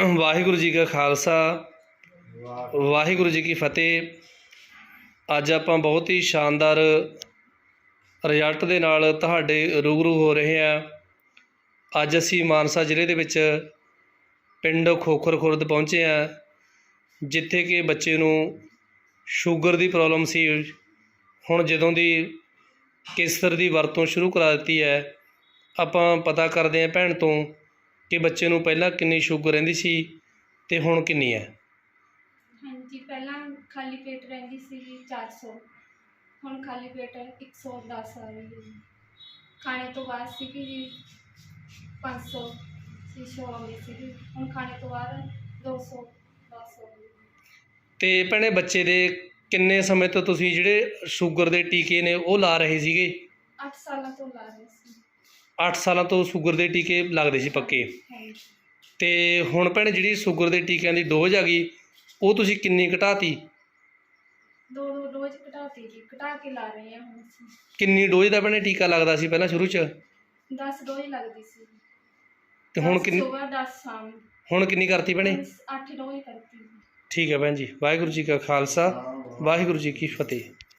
ਵਾਹਿਗੁਰੂ ਜੀ ਕਾ ਖਾਲਸਾ, ਵਾਹਿਗੁਰੂ ਜੀ ਕੀ ਫਤਿਹ। ਅੱਜ ਆਪਾਂ ਬਹੁਤ ਹੀ ਸ਼ਾਨਦਾਰ ਰਿਜ਼ਲਟ ਦੇ ਨਾਲ ਤੁਹਾਡੇ ਰੂਬਰੂ ਹੋ ਰਹੇ ਹਾਂ। ਅੱਜ ਅਸੀਂ ਮਾਨਸਾ ਜ਼ਿਲ੍ਹੇ ਦੇ ਵਿੱਚ ਪਿੰਡ ਖੋਖਰ ਖੁਰਦ ਪਹੁੰਚੇ ਹਾਂ, ਜਿੱਥੇ ਕਿ ਬੱਚੇ ਨੂੰ ਸ਼ੂਗਰ ਦੀ ਪ੍ਰੋਬਲਮ ਸੀ। ਹੁਣ ਜਦੋਂ ਦੀ ਕੇਸਰ ਦੀ ਵਰਤੋਂ ਸ਼ੁਰੂ ਕਰਾ ਦਿੱਤੀ ਹੈ, ਆਪਾਂ ਪਤਾ ਕਰਦੇ ਹਾਂ ਭੈਣ ਤੋਂ ਕਿ ਬੱਚੇ ਨੂੰ ਪਹਿਲਾਂ ਕਿੰਨੀ ਸ਼ੂਗਰ ਰਹਿੰਦੀ ਸੀ ਤੇ ਹੁਣ ਕਿੰਨੀ ਹੈ? ਹਾਂਜੀ ਪਹਿਲਾਂ ਖਾਲੀ ਪੇਟ ਰਹਿੰਦੀ ਸੀ 400 ਹੁਣ ਖਾਲੀ ਪੇਟ 110 ਆ ਰਹੀ ਹੈ। ਖਾਣੇ ਤੋਂ ਬਾਅਦ ਸੀ ਕਿ ਜੀ 500 ਸੀ ਸ਼ੋ ਆਉਂਦੀ ਸੀ। ਹੁਣ ਖਾਣੇ ਤੋਂ ਬਾਅਦ 200 10 ਹੋ ਗਈ। ਤੇ ਭੈਣੇ ਬੱਚੇ ਦੇ ਕਿੰਨੇ ਸਮੇਂ ਤੋਂ ਤੁਸੀਂ ਜਿਹੜੇ ਸ਼ੂਗਰ ਦੇ ਟੀਕੇ ਨੇ ਉਹ ਲਾ ਰਹੇ ਸੀਗੇ? 8 ਸਾਲਾਂ ਤੋਂ ਲਾ ਰਹੀ ਸੀ। 8 ਸਾਲਾਂ ਤੋਂ ਸ਼ੂਗਰ ਦੇ ਟੀਕੇ ਲੱਗਦੇ ਸੀ ਪੱਕੇ। ਤੇ ਹੁਣ ਭੈਣੇ ਜਿਹੜੀ ਸ਼ੂਗਰ ਦੇ ਟੀਕਿਆਂ ਦੀ ਡੋਜ਼ ਆ ਗਈ ਉਹ ਤੁਸੀਂ ਕਿੰਨੀ ਘਟਾਤੀ? ਦੋ ਦੋ ਡੋਜ਼ ਘਟਾਤੀ ਜੀ ਘਟਾ ਕੇ ਲਾ ਰਹੇ ਹਾਂ ਹੁਣ ਅਸੀਂ। ਕਿੰਨੀ ਡੋਜ਼ ਦਾ ਭੈਣੇ ਟੀਕਾ ਲੱਗਦਾ ਸੀ ਪਹਿਲਾਂ ਸ਼ੁਰੂ 'ਚ? 10 ਡੋਜ਼ ਲੱਗਦੀ ਸੀ। ਤੇ ਹੁਣ ਕਿੰਨੀ ਸਵੇਰ 10 ਸ਼ਾਮ ਹੁਣ ਕਿੰਨੀ ਕਰਤੀ ਭੈਣੇ? 8 ਡੋਜ਼ ਕਰਤੀ। ਠੀਕ ਹੈ ਭੈਣ ਜੀ ਵਾਹਿਗੁਰੂ ਜੀ ਕਾ ਖਾਲਸਾ ਵਾਹਿਗੁਰੂ ਜੀ ਕੀ ਫਤਿਹ।